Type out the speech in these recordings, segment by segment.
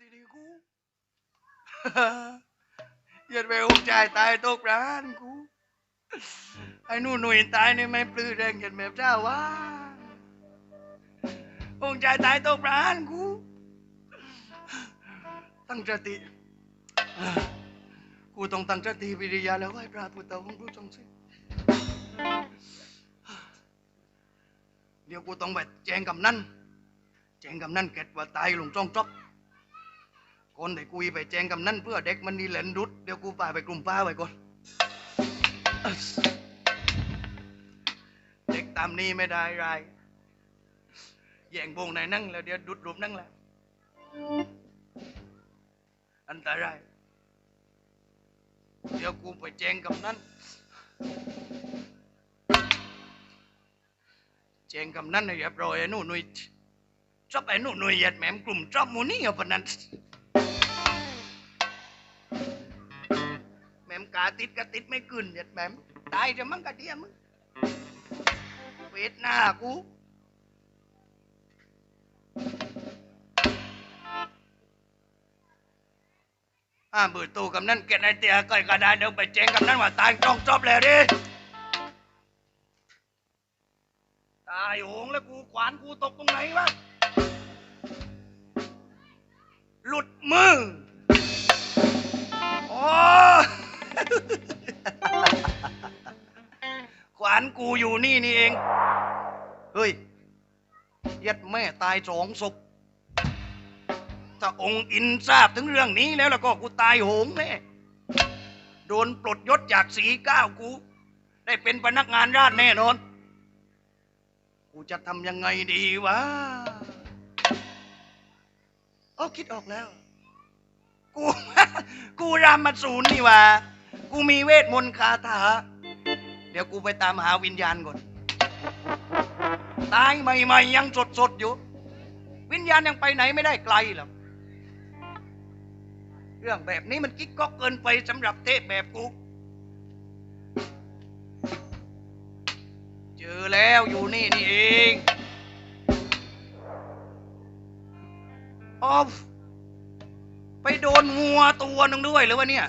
ทีนี้กูยัดไปองค์ชายตายตกร้านกูไอ้หนู่นหนุ่ยตายนี่ไม่ปลื้อแรงยัดแม่เจ้าว่าองค์ชายตายตกร้านกูตั้งสติกูต้องตั้งสติวิริยะแล้วไหว้พระพุทธองค์รู้จงสิเดี๋ยวกูต้องไปแจ้งกับนั่นแจ้งกับนั่นเก็ดว่าตายลงจ้องจอ กคนได้คุยไปแจ้งกับนั่นเพื่อเด็กมันนี่เหลนรุดเดี๋ยวกูพาไปกลุ่มป้าไว้ก่อน เด็กตามนี้ไม่ได้ไรแย่งวงไหนนั่งแล้วเดี๋ยวดุดรูปนั่งแล้วอันตรายเดี๋ยวกูไปแจ้งกับนั่นแจ้งกับนั่นให้เรียบร้อยไอ้หนู่หนุ่ยชอบไอ้หนู่หนุ่ยเหยัดแหมมกลุ่มชอบหมูนี่เอาปนั้น กาติดกะติดไม่กึนเหยัดแหมมตายจะมั่งกะเดียมึงเวทหน้ากู อ่าเบื่อตูกับนั่นเกตไอเตียก้อยกระดานเดี๋ยวไปแจ้งกับนั่นว่าตายจ้องจบแล้วดิ ตายโหงแล้วกูขวานกูตกตรงไหนวะ หลุดมือ โอ้ ขวานกูอยู่นี่นี่เอง เฮ้ย ยัดแม่ตายสองศพ ถ้าองค์อินทราบถึงเรื่องนี้แล้วแล้วก็กูตายโหงแน่ โดนปลดยศจากสีเก้ากู ได้เป็นพนักงานราชแน่นอน กูจะทำยังไงดีวะอ๋อคิดออกแล้ว กู กูรามาสูนนี่วะ กูมีเวทมนต์คาถา เดี๋ยวกูไปตามหาวิญญาณก่อน ตายใหม่ๆยังสดๆอยู่ วิญญาณยังไปไหนไม่ได้ไกลหรอก เรื่องแบบนี้มันกิ๊กก๊อกเกินไปสำหรับเทพแบบกู เจอแล้วอยู่นี่นี่เองออฟไปโดนงัวตัวหนึ่งด้วยหรือวะเนี่ย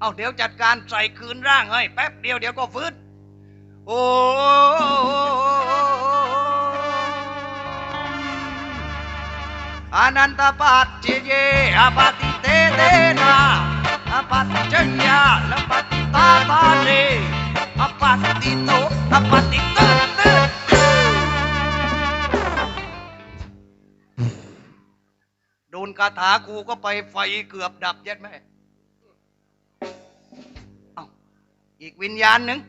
เอาเดี๋ยวจัดการใส่คืนร่างให้แป๊บเดียวเดี๋ยวก็ฟื้นโอ้อานันตปัจเจเยอปาติเตเตนะอปัจจญญาลปฏิตาตาเรอปัตติโตอปฏิตตโดนคาถากูก็ไปไฟเกือบดับยัดแม่ อีกวิญญาณหนึ่ง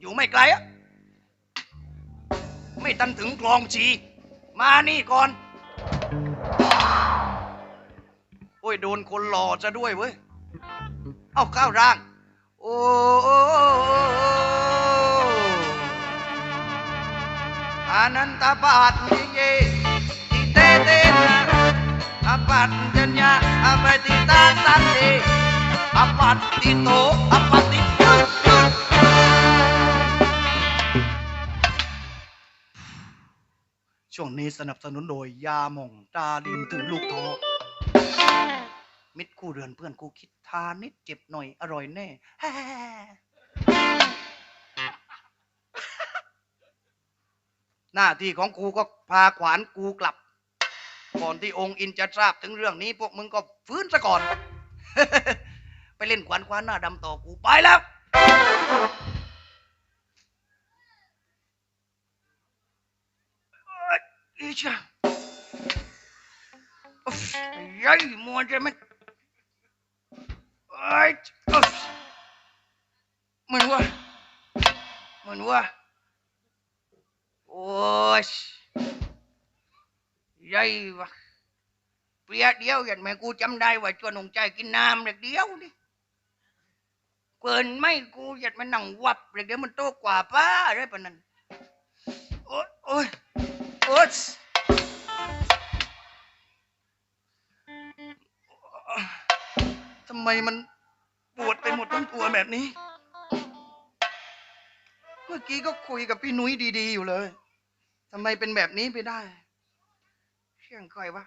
อยู่ไม่ไกลอะไม่ทันถึงคลองชี มานี่ก่อน โอ้ย โดนคนหล่อจะด้วยเว้ย เอาข้าวร่าง โอ้อานันตปาฏมิเยติเตเตนะอปัตจัญญาอปติตาสันเต อปัตติโตอปติยุดยุดช่วงนี้สนับสนุนโดยยาหม่องตาลิมถึงลูกทอมิตรคู่เรือนเพื่อนคู่คิดทานนิดเจ็บหน่อยอร่อยแน่หน้าที่ของกูก็พาขวานกูกลับ ก่อนที่องค์อินจะทราบถึงเรื่องนี้ พวกมึงก็ฟื้นซะก่อน เล่นขวานควานหน้าดำต่อกูไปแล้ว อีจ้ายัยมัวจะไม่ไอ้อุ๊ฟมันว่าเหมันว่าโอ้ยยัยวะเปรียเดียวอย่างแม่กูจำได้ว่าชวนองใจกินน้ำเด็กเดียวดิ เกินไม่กูอยากมานั่งวับเด็กเดี๋ยวมันโตกว่าป้าอะไรปะนั้นโอ้ยโอ้ยโอ๊ยทำไมมันปวดไปหมดทั้งตัวแบบนี้ เมื่อกี้ก็คุยกับพี่นุ้ยดีๆอยู่เลยทำไมเป็นแบบนี้ไปได้สียงใครวะ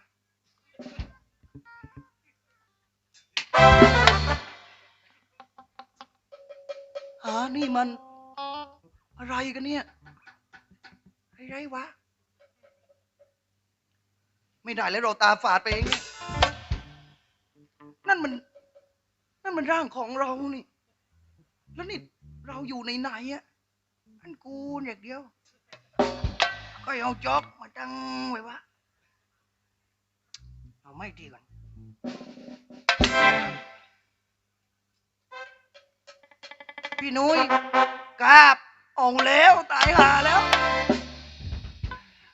มัน อะไรกันเนี่ยอะไรวะ ไม่ได้แล้วเราตาฝาดไปเอง นั่นมัน นั่นมันร่างของเรานี่ แล้วนี่เราอยู่ในไหนอะอันกูอย่างเดียว ก็เอาจอกมาตั้งไว้วะ เอาไม่ดีก่อน พี่นุ้ยกราบอองแล้วตายหาแล้ว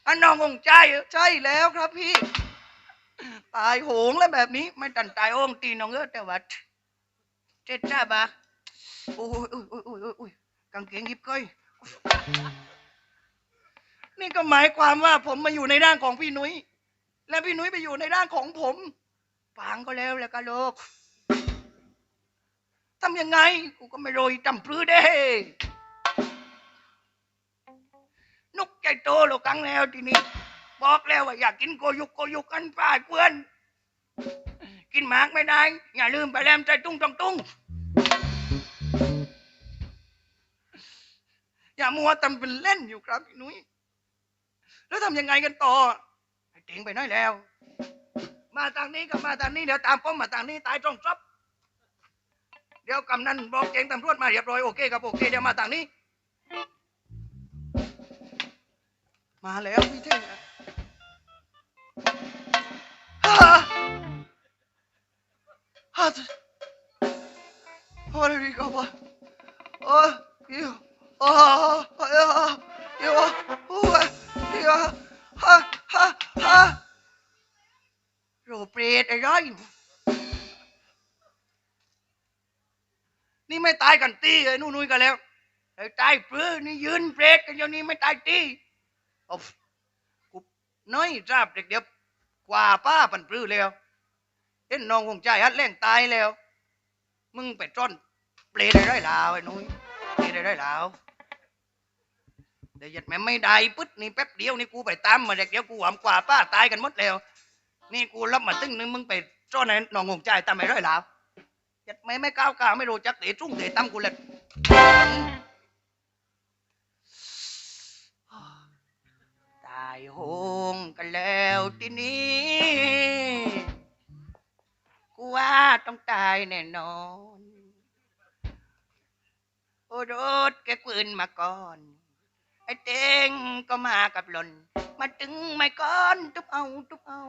อันน้ององใจใช่แล้วครับพี่ ตายโหงแล้วแบบนี้ ไม่ตันตายโองตีน้องเออแต่ว่าเจ็ดจ้าบะโอ้ยโอ้ยโอ้ยโอ้ยโอ้ยโอ้ยกางเกงยิบก้อยนี่ก็หมายความว่าผมมาอยู่ในร่างของพี่นุ้ยและพี่นุ้ยไปอยู่ในร่างของผมฟังก็แล้วแล้วก็โลก ทำยังไง กูก็ไม่โรยจำปลื้อเด้นุกใจโตโลกังแล้วทีนี้ บอกแล้วว่าอยากกินโกยุกโกยุกกันป้าเพื่อน กินหมากไม่ได้ อย่าลืมไปแลมใจตุ้งตองตุ้งอย่ามัวทำเป็นเล่นอยู่ครับพี่นุ้ยแล้วทำยังไงกันต่อไอ้เต็งไปน้อยแล้ว มาทางนี้ก็มาทางนี้เดี๋ยวตามป้อมมาทางนี้ตายตรงซับ ดี๋ยวกำนันบอกเจงตำรวจมาเรียบร้อยโอเคครับโอเคเดี๋ยวมาทางนี้ มาแล้วพี่เท่งอะฮ่าฮ่าโอ้ยดีกว่าโอ้ยอิวโอ้ยอ้ยอิวโอ้ยอิวฮ่าฮ่าฮ่าโรเปรตไอ้ร้อยนี่ไม่ายกันตีไอ้นู่นนุ้ยกันแล้วไอ้ตายปลื้อนี่ยืนเปรตกันอย่างนี้ไม่ตายตีเอากูน้อยทราบเด็กเดียวกว่าป้าปันปลื้อแล้วเห็นน้องคงใจฮัดแรงตายแล้ว มึงไปจ้อนเปลได้ได้ลาวไอ้นุ้ยเปลได้ได้ลาวเดี๋ยวหยัดแม่ไม่ได้ปึ๊ดนี่แป๊บเดียวนี่กูไปตามมาเด็กเดียวกูหวามกว่าป้าตายกันหมดแล้ว นี่กูรับมาตึ้งนึงมึงไปจ้อนไอ้น้องคงใจตามไม่ได้ลาว หยัดแม่ไม่ก้าวกาไม่รู้จักเตะจุ้งเตะตั้มกูเลยตายโหงกันแล้วทีนี้ กูว่าต้องตายแน่นอน โอรถแกปืนมาก่อน ไอ้เต็งก็มากับหล่น มาตึงไม่ก้อน ทุบเอา ทุบเอา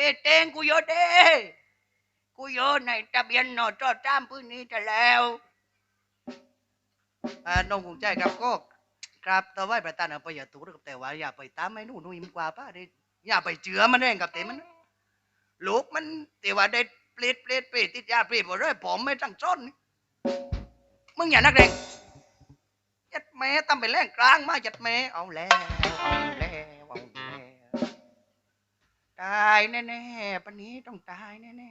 เอ้เต็งกูโยนเด้กูโยนในทะเบียนหนอจอดจ้ามพื้นนี้จะแล้วอ่าน้องคงใจครับก็ครับต่อไว้ประธานอภัยตูนะครับแต่ว่าอย่าไปตามไอ้หนู่นนุ่ยมันกว่าป้าเด้อย่าไปเจือมันเองกับเต็มันลูกมันแต่ว่าได้เปลดเปลดเปรตติดยาเปรตบ่ได้ผมไม่ตั้งซ้นมึงอย่านักเลงยัดแม่ตั้มไปแรงกลางมายัดแม่เอาแล้ว ตายแน่ๆปันนี้ต้องตายแน่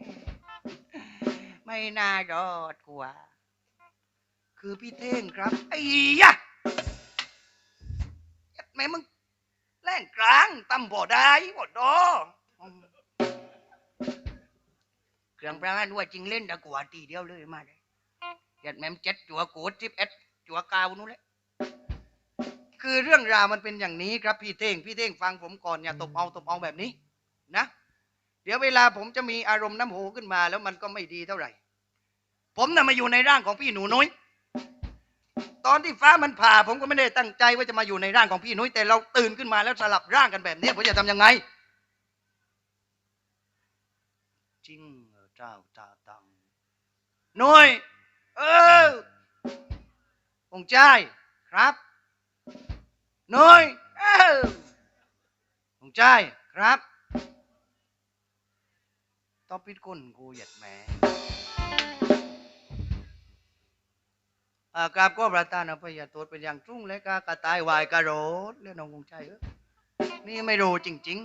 ๆ ไม่น่ารอดกว่า คือพี่เท่งครับ ไอ้ยะยัดแม่มึงแรงกลางตำบ่ได้บ่ดอเครื่องประหารว่าจริงเล่นตะกว่าตีเดียวเลยมาเลยยัดแม่มเจ็ดจัวโกดจิบเอ็ดจัวกาวนู้นแหละคือเรื่องราวมันเป็นอย่างนี้ครับพี่เท่ง พี่เท่งฟังผมก่อนอย่าตบเอาตบเอาแบบนี้ นะ เดี๋ยวเวลาผมจะมีอารมณ์น้ำโหขึ้นมา แล้วมันก็ไม่ดีเท่าไหร่ ผมน่ะมาอยู่ในร่างของพี่หนูน้อยตอนที่ฟ้ามันผ่า ผมก็ไม่ได้ตั้งใจว่าจะมาอยู่ในร่างของพี่นุ้ยแต่เราตื่นขึ้นมาแล้วสลับร่างกันแบบนี้ผมจะทำยังไงจริงเจ้าตาตังนุ้ยเออองค์ใจครับนุ้ยเออองค์ใจครับ ต้องปิดก้นกูเหยียดแหมอากราบก็ประทานอภัยโทษเป็นอย่างจุ้งและกากระตายวายกระโรดเรื่องน้องคงใจเออนี่ไม่รู้จริง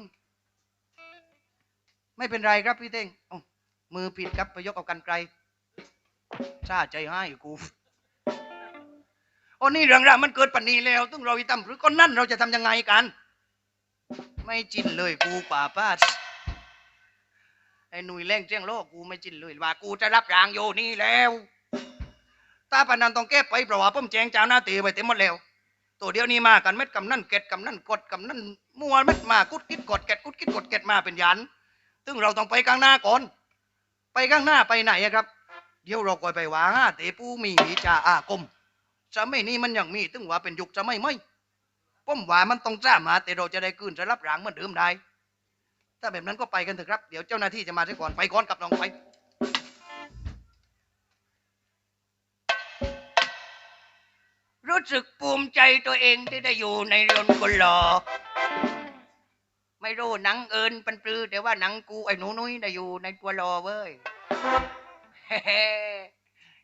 ๆ ไม่เป็นไรครับพี่เต้งมือผิดครับไปยกเอากันไกลชาใจให้กูโอ้นี่เรื่องราวมันเกิดปันนี้แล้วต้องเราอีตำหรือก็นั่นเราจะทำยังไงกัน ไม่จินเลยกูป่าป้า ไอ้หนุ่ยแรงเจียงโลกกูไม่จินเลยว่ากูจะรับรางโยนี่แล้วถ้าปานนันต้องแก้ไปเพราะว่าผมแจ้งเจ้าหน้าที่ไปเต็มหมดแล้ว ตัวเดียวนี้มากันเม็ดกำนั่นเก็ดกำนั่นกดกำนั่นมัวเม็ดมากุดกิดกดเก็ดกุดกิดกดเก็ดมาเป็นยันซึ่งเราต้องไปข้างหน้าก่อน ไปข้างหน้าไปไหนครับ เดี๋ยวเราก่อยไปว่าห้าเตปูมีวิจาอาคมสมัยนี้มันยังมีถึงว่าเป็นยุคสมัยไม่ผมว่ามันต้องจ้ามาแต่เราจะได้คืนจะรับรางเหมือนเดิมได้ ถ้าแบบนั้นก็ไปกันเถอะครับ เดี๋ยวเจ้าหน้าที่จะมาที่ก่อน ไปก่อนกับน้องไป รู้สึกภูมิใจตัวเองที่ได้อยู่ในเรือนคนหล่อไม่รู้หนังเอินปันปลือ แต่ว่าหนังกูไอ้หนูนุ้ยได้อยู่ในตัวหล่อเว้ย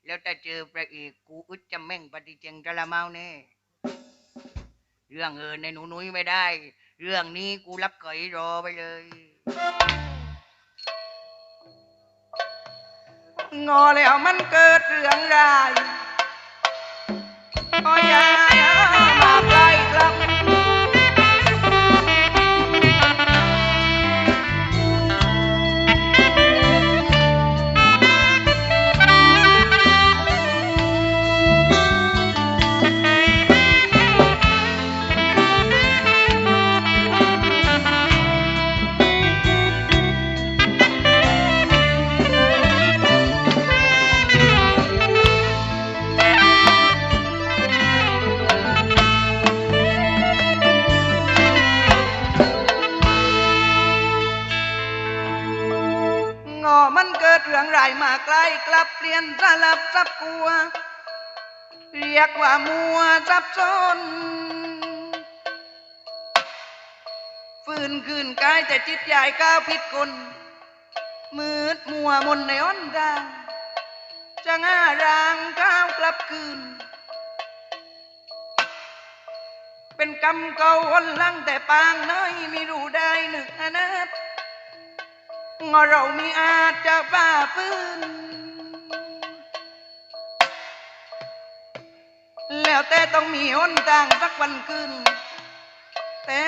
แล้วถ้าเจอพระเอกกูอึดจะแม่งปฏิเจงจะละเมาแน่เรื่องเอินในหนูนุ้ยไม่ได้ เรื่องนี้กูรับเกยรอไปเลย งอแล้วมันเกิดเรื่องร้ายก็ยามา อมันเกิดเรื่องร้ายมาใกล้กลับเปลี่ยนสลับซับกลัว เรียกว่ามัวซับซ้อนฟื้นคืนกายแต่จิตใหญ่ก้าวผิดคนมืดมัวมนในอ้อนดางจะง่ารางก้าวกลับคืน เป็นกรรมเก่าวนลังแต่ปางน้อยไม่รู้ได้หนึ่งอนาคต เรามีอาจจะฝ่าฟื้นแล้วแต่ต้องมีหนทางสักวันคืนแต่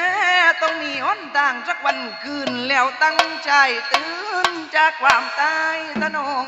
ต้องมีหนทางสักวันคืน แล้วตั้งใจตื่นจากความตายตนอง